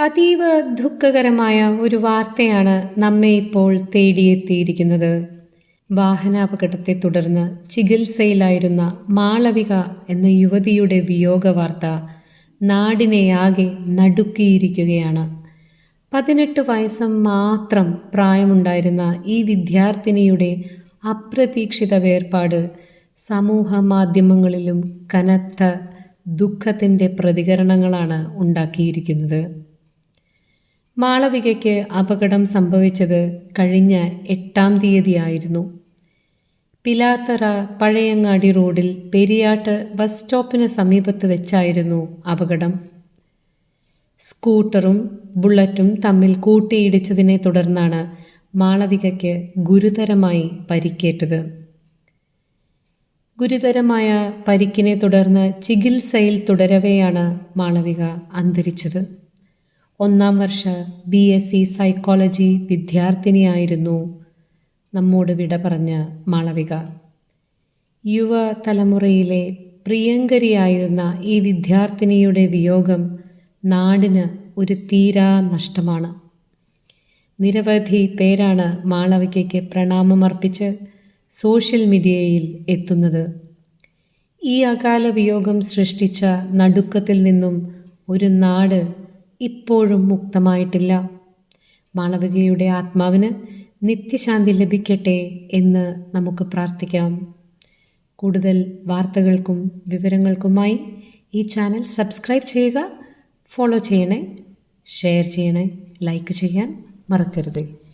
അതീവ ദുഃഖകരമായ ഒരു വാർത്തയാണ് നമ്മെ ഇപ്പോൾ തേടിയെത്തിയിരിക്കുന്നത്. വാഹനാപകടത്തെ തുടർന്ന് ചികിത്സയിലായിരുന്ന മാളവിക എന്ന യുവതിയുടെ വിയോഗ വാർത്ത നാടിനെയാകെ നടുക്കിയിരിക്കുകയാണ്. പതിനെട്ട് വയസ്സ് മാത്രം പ്രായമുണ്ടായിരുന്ന ഈ വിദ്യാർത്ഥിനിയുടെ അപ്രതീക്ഷിത വേർപാട് സമൂഹ മാധ്യമങ്ങളിലും കനത്ത ദുഃഖത്തിന്റെ പ്രതികരണങ്ങളാണ് ഉണ്ടാക്കിയിരിക്കുന്നത്. മാളവികയ്ക്ക് അപകടം സംഭവിച്ചത് കഴിഞ്ഞ എട്ടാം തീയതിയായിരുന്നു. പിലാത്തറ പഴയങ്ങാടി റോഡിൽ പെരിയാട്ട് ബസ് സ്റ്റോപ്പിന് സമീപത്ത് വെച്ചായിരുന്നു അപകടം. സ്കൂട്ടറും ബുള്ളറ്റും തമ്മിൽ കൂട്ടിയിടിച്ചതിനെ തുടർന്നാണ് മാളവികയ്ക്ക് ഗുരുതരമായി പരിക്കേറ്റത്. ഗുരുതരമായ പരിക്കിനെ തുടർന്ന് ചികിത്സയിൽ തുടരവെയാണ് മാളവിക അന്തരിച്ചത്. ഒന്നാം വർഷ ബി എസ് സി സൈക്കോളജി വിദ്യാർത്ഥിനിയായിരുന്നു. നമ്മോട് വിട പറഞ്ഞ മാളവിക. യുവ തലമുറയിലെ പ്രിയങ്കരിയായിരുന്ന ഈ വിദ്യാർത്ഥിനിയുടെ വിയോഗം നാടിന് ഒരു തീരാ നഷ്ടമാണ്. നിരവധി പേരാണ് മാളവികയ്ക്ക് പ്രണാമമർപ്പിച്ച് സോഷ്യൽ മീഡിയയിൽ എത്തുന്നത്. ഈ അകാല വിയോഗം സൃഷ്ടിച്ച നടുക്കത്തിൽ നിന്നും ഒരു നാട് ഇപ്പോഴും മുക്തമായിട്ടില്ല. മാളവികയുടെ ആത്മാവിന് നിത്യശാന്തി ലഭിക്കട്ടെ എന്ന് നമുക്ക് പ്രാർത്ഥിക്കാം. കൂടുതൽ വാർത്തകൾക്കും വിവരങ്ങൾക്കുമായി ഈ ചാനൽ സബ്സ്ക്രൈബ് ചെയ്യുക ഫോളോ ചെയ്യണേ ഷെയർ ചെയ്യണേ ലൈക്ക് ചെയ്യാൻ മറക്കരുത്.